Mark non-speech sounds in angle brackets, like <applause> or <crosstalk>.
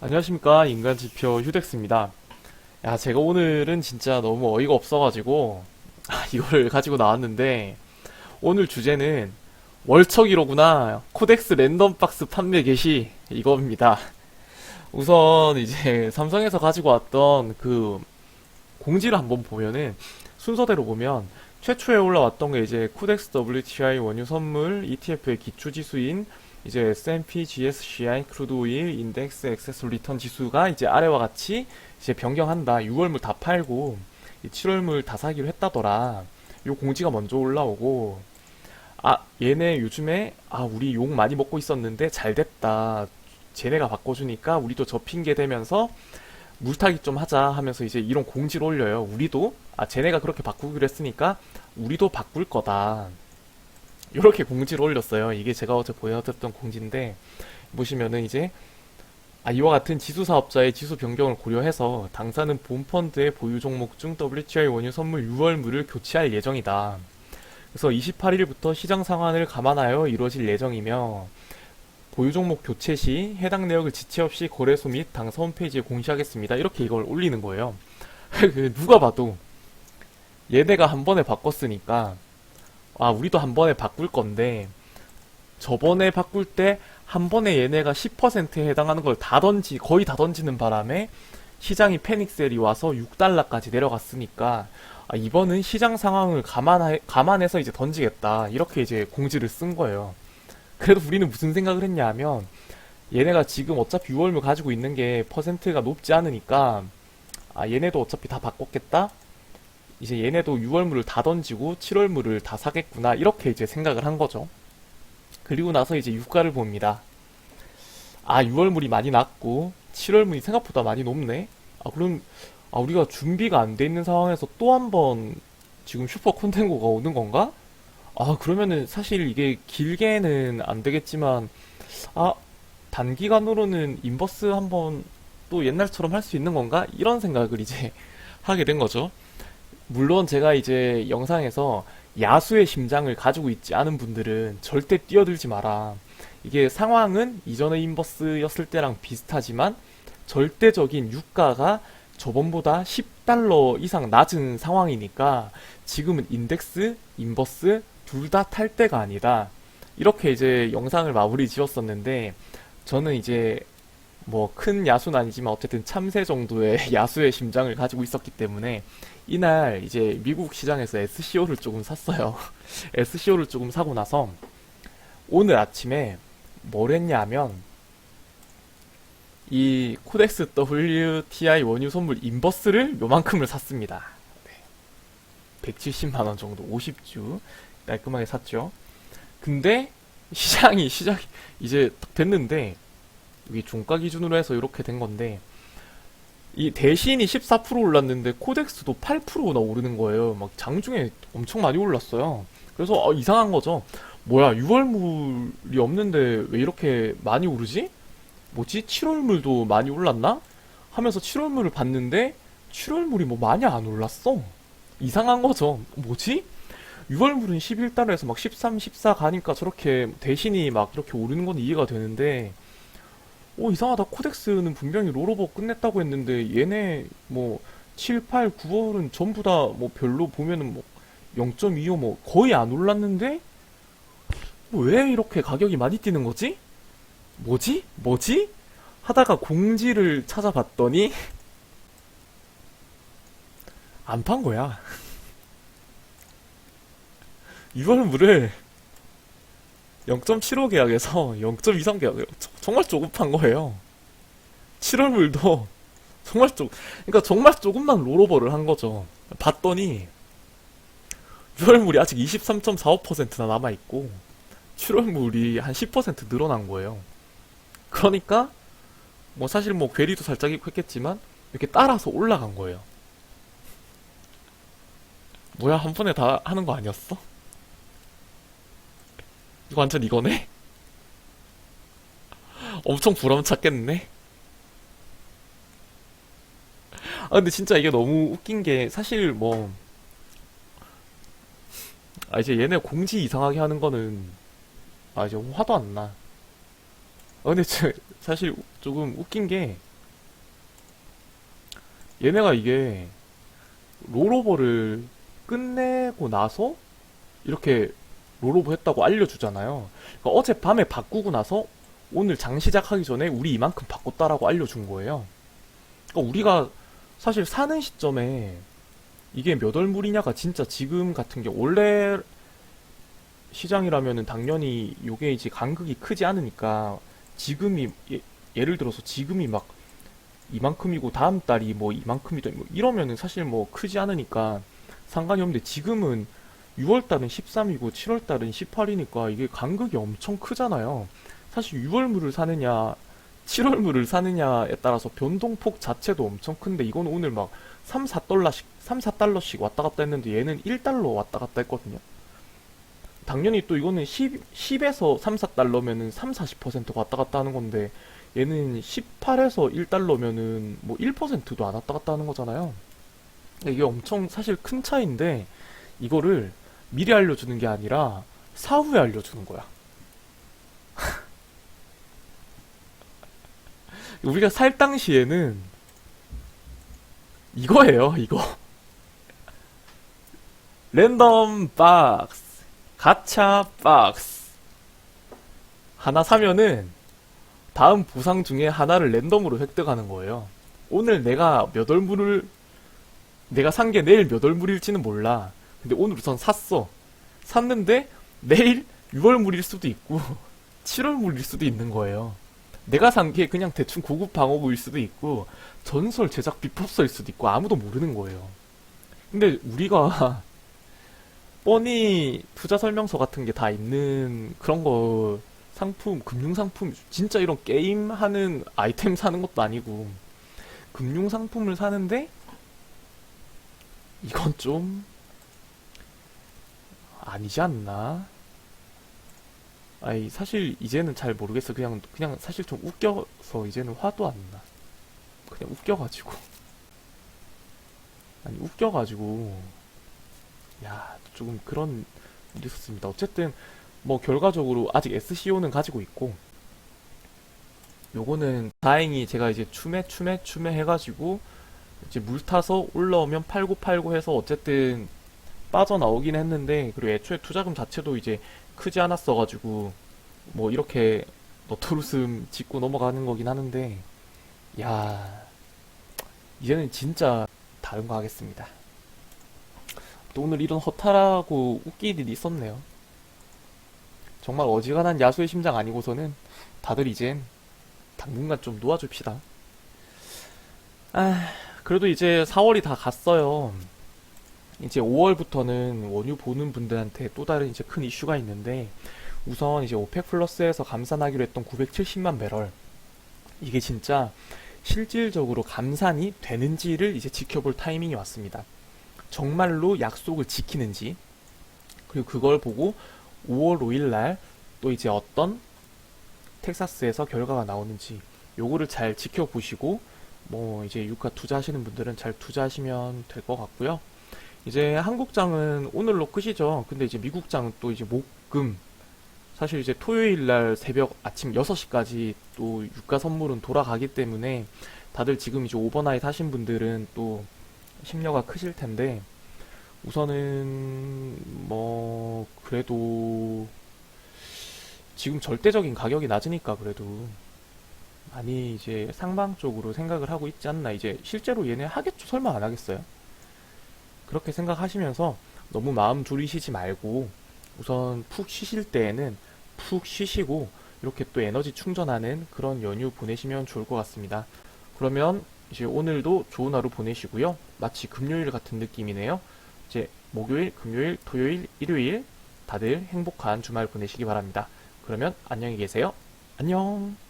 안녕하십니까. 인간지표 휴덱스입니다. 야 제가 오늘은 진짜 너무 어이가 없어가지고 아, 이걸 가지고 나왔는데 오늘 주제는 월척이로구나. 코덱스 랜덤박스 판매 개시 이겁니다. 우선 이제 삼성에서 가지고 왔던 그 공지를 한번 보면은 순서대로 보면 최초에 올라왔던 게 이제 코덱스 WTI 원유 선물 ETF의 기초 지수인 이제 S&P, GSCI, 크루드 오일, 인덱스, 액세스 리턴 지수가 이제 아래와 같이 이제 변경한다. 6월물 다 팔고 7월물 다 사기로 했다더라. 요 공지가 먼저 올라오고 아 얘네 요즘에 아 우리 욕 많이 먹고 있었는데 잘 됐다. 쟤네가 바꿔주니까 우리도 저 핑계 대면서 물타기 좀 하자 하면서 이제 이런 공지를 올려요. 우리도 아 쟤네가 그렇게 바꾸기로 했으니까 우리도 바꿀 거다. 이렇게 공지를 올렸어요. 이게 제가 어제 보여드렸던 공지인데 보시면은 이제 아, 이와 같은 지수 사업자의 지수 변경을 고려해서 당사는 본 펀드의 보유 종목 중 WTI 원유 선물 6월물을 교체할 예정이다. 그래서 28일부터 시장 상황을 감안하여 이루어질 예정이며 보유 종목 교체 시 해당 내역을 지체 없이 거래소 및 당사 홈페이지에 공시하겠습니다. 이렇게 이걸 올리는 거예요. <laughs> 그 누가 봐도 얘네가 한 번에 바꿨으니까 아, 우리도 한 번에 바꿀 건데, 저번에 바꿀 때 한 번에 얘네가 10%에 해당하는 걸 다 던지, 거의 다 던지는 바람에 시장이 패닉셀이 와서 6달러까지 내려갔으니까, 아, 이번은 시장 상황을 감안해, 감안해서 이제 던지겠다. 이렇게 이제 공지를 쓴 거예요. 그래도 우리는 무슨 생각을 했냐 하면, 얘네가 지금 어차피 6월물 가지고 있는 게 퍼센트가 높지 않으니까, 아, 얘네도 어차피 다 바꿨겠다? 이제 얘네도 6월물을 다 던지고 7월물을 다 사겠구나 이렇게 이제 생각을 한 거죠. 그리고 나서 이제 유가를 봅니다. 아 6월물이 많이 낮고 7월물이 생각보다 많이 높네. 아 그럼 아 우리가 준비가 안 돼 있는 상황에서 또 한 번 지금 슈퍼 콘텐고가 오는 건가? 아 그러면은 사실 이게 길게는 안 되겠지만 아 단기간으로는 인버스 한번 또 옛날처럼 할 수 있는 건가? 이런 생각을 이제 <laughs> 하게 된 거죠. 물론 제가 이제 영상에서 야수의 심장을 가지고 있지 않은 분들은 절대 뛰어들지 마라. 이게 상황은 이전의 인버스였을 때랑 비슷하지만 절대적인 유가가 저번보다 10달러 이상 낮은 상황이니까 지금은 인덱스, 인버스 둘 다 탈 때가 아니다. 이렇게 이제 영상을 마무리 지었었는데 저는 이제 뭐 큰 야수는 아니지만 어쨌든 참새 정도의 <laughs> 야수의 심장을 가지고 있었기 때문에 이날 이제 미국 시장에서 SCO를 조금 샀어요. <laughs> SCO를 조금 사고 나서 오늘 아침에 뭘 했냐 하면 이 코덱스 WTI 원유 선물 인버스를 요만큼을 샀습니다. 네. 170만원 정도 50주 깔끔하게 샀죠. 근데 시장이 시작이 이제 딱 됐는데 여기 종가 기준으로 해서 이렇게 된 건데 이 대신이 14% 올랐는데 코덱스도 8%나 오르는 거예요. 막 장중에 엄청 많이 올랐어요. 그래서 어, 이상한 거죠. 뭐야 6월물이 없는데 왜 이렇게 많이 오르지? 뭐지? 7월물도 많이 올랐나? 하면서 7월물을 봤는데 7월물이 뭐 많이 안 올랐어. 이상한 거죠. 뭐지? 6월물은 11달러에서 막 13, 14 가니까 저렇게 대신이 막 이렇게 오르는 건 이해가 되는데 오, 이상하다. 코덱스는 분명히 롤오버 끝냈다고 했는데, 얘네, 뭐, 7, 8, 9월은 전부 다, 뭐, 별로 보면은 뭐, 0.25, 뭐, 거의 안 올랐는데? 뭐 왜 이렇게 가격이 많이 뛰는 거지? 뭐지? 뭐지? 하다가 공지를 찾아봤더니, <laughs> 안 판 거야. 6월 물을 0.75 계약에서 <laughs> 0.23 계약을 정말 판 거예요. 7월 물도 <laughs> 정말 조, 그러니까 정말 조금만 롤오버를 한 거죠. 봤더니 6월 물이 아직 23.45%나 남아 있고 7월 물이 한 10% 늘어난 거예요. 그러니까 뭐 사실 뭐 괴리도 살짝 있고 했겠지만 이렇게 따라서 올라간 거예요. 뭐야 한 번에 다 하는 거 아니었어? 이거 완전 이거네? 엄청 부럼찼겠네? 아, 근데 진짜 이게 너무 웃긴 게, 사실 뭐, 아, 이제 얘네 공지 이상하게 하는 거는, 아, 이제 화도 안 나. 아, 근데 저, 사실 조금 웃긴 게, 얘네가 이게 롤오버를 끝내고 나서 이렇게 롤오버 했다고 알려주잖아요. 그러니까 어젯밤에 바꾸고 나서 오늘 장 시작하기 전에 우리 이만큼 바꿨다라고 알려준 거예요. 그러니까 우리가 사실 사는 시점에 이게 몇 월물이냐가 진짜 지금 같은 게 원래 시장이라면은 당연히 요게 이제 간극이 크지 않으니까 지금이 예, 예를 들어서 지금이 막 이만큼이고 다음 달이 뭐 이만큼이다 뭐 이러면은 사실 뭐 크지 않으니까 상관이 없는데 지금은 6월 달은 13이고 7월 달은 18이니까 이게 간극이 엄청 크잖아요. 사실 6월 물을 사느냐 7월 물을 사느냐에 따라서 변동폭 자체도 엄청 큰데 이건 오늘 막 3, 4달러씩 3, 4달러씩 왔다 갔다 했는데 얘는 1달러 왔다 갔다 했거든요. 당연히 또 이거는 10, 10 에서 3, 4달러면은 3, 40% 왔다 갔다 하는 건데 얘는 18에서 1달러면은 뭐 1%도 안 왔다 갔다 하는 거잖아요. 이게 엄청 사실 큰 차이인데 이거를 미리 알려주는 게 아니라 사후에 알려주는 거야. 우리가 살 당시에는 이거예요, 이거. <laughs> 랜덤 박스, 가차 박스. 하나 사면은 다음 보상 중에 하나를 랜덤으로 획득하는 거예요. 오늘 내가 몇 월물을 내가 산 게 내일 몇 월물일지는 몰라. 근데 오늘 우선 샀어. 샀는데 내일 6월물일 수도 있고 <laughs> 7월물일 수도 있는 거예요. 내가 산 게 그냥 대충 고급 방어구일 수도 있고 전설 제작 비법서일 수도 있고 아무도 모르는 거예요. 근데 우리가 <laughs> 뻔히 투자 설명서 같은 게 다 있는 그런 거 상품, 금융 상품 진짜 이런 게임 하는 아이템 사는 것도 아니고 금융 상품을 사는데 이건 좀 아니지 않나? 아니 사실 이제는 잘 모르겠어. 그냥 그냥 사실 좀 웃겨서 이제는 화도 안 나. 그냥 웃겨가지고 아니 웃겨가지고 야 조금 그런 일이 있었습니다. 어쨌든 뭐 결과적으로 아직 SCO는 가지고 있고 요거는 다행히 제가 이제 추매 추매 추매 해가지고 이제 물 타서 올라오면 팔고 팔고 해서 어쨌든 빠져나오긴 했는데 그리고 애초에 투자금 자체도 이제 크지 않았어가지고 뭐 이렇게 너토르슴 짚고 넘어가는 거긴 하는데 야 이제는 진짜 다른 거 하겠습니다. 또 오늘 이런 허탈하고 웃긴 일이 있었네요. 정말 어지간한 야수의 심장 아니고서는 다들 이젠 당분간 좀 놓아줍시다. 아, 그래도 이제 4월이 다 갔어요. 이제 5월부터는 원유 보는 분들한테 또 다른 이제 큰 이슈가 있는데 우선 이제 오펙 플러스에서 감산하기로 했던 970만 배럴 이게 진짜 실질적으로 감산이 되는지를 이제 지켜볼 타이밍이 왔습니다. 정말로 약속을 지키는지 그리고 그걸 보고 5월 5일 날 또 이제 어떤 텍사스에서 결과가 나오는지 요거를 잘 지켜보시고 뭐 이제 유가 투자하시는 분들은 잘 투자하시면 될 것 같고요. 이제 한국장은 오늘로 끝이죠. 근데 이제 미국장은 또 이제 목금. 사실 이제 토요일 날 새벽 아침 6시까지 또 유가 선물은 돌아가기 때문에 다들 지금 이제 오버나잇 하신 분들은 또 심려가 크실 텐데 우선은 뭐 그래도 지금 절대적인 가격이 낮으니까 그래도 많이 이제 상방 쪽으로 생각을 하고 있지 않나. 이제 실제로 얘네 하겠죠? 설마 안 하겠어요 그렇게 생각하시면서 너무 마음 졸이시지 말고 우선 푹 쉬실 때에는 푹 쉬시고 이렇게 또 에너지 충전하는 그런 연휴 보내시면 좋을 것 같습니다 그러면 이제 오늘도 좋은 하루 보내시고요 마치 금요일 같은 느낌이네요 이제 목요일, 금요일, 토요일, 일요일 다들 행복한 주말 보내시기 바랍니다. 그러면 안녕히 계세요. 안녕.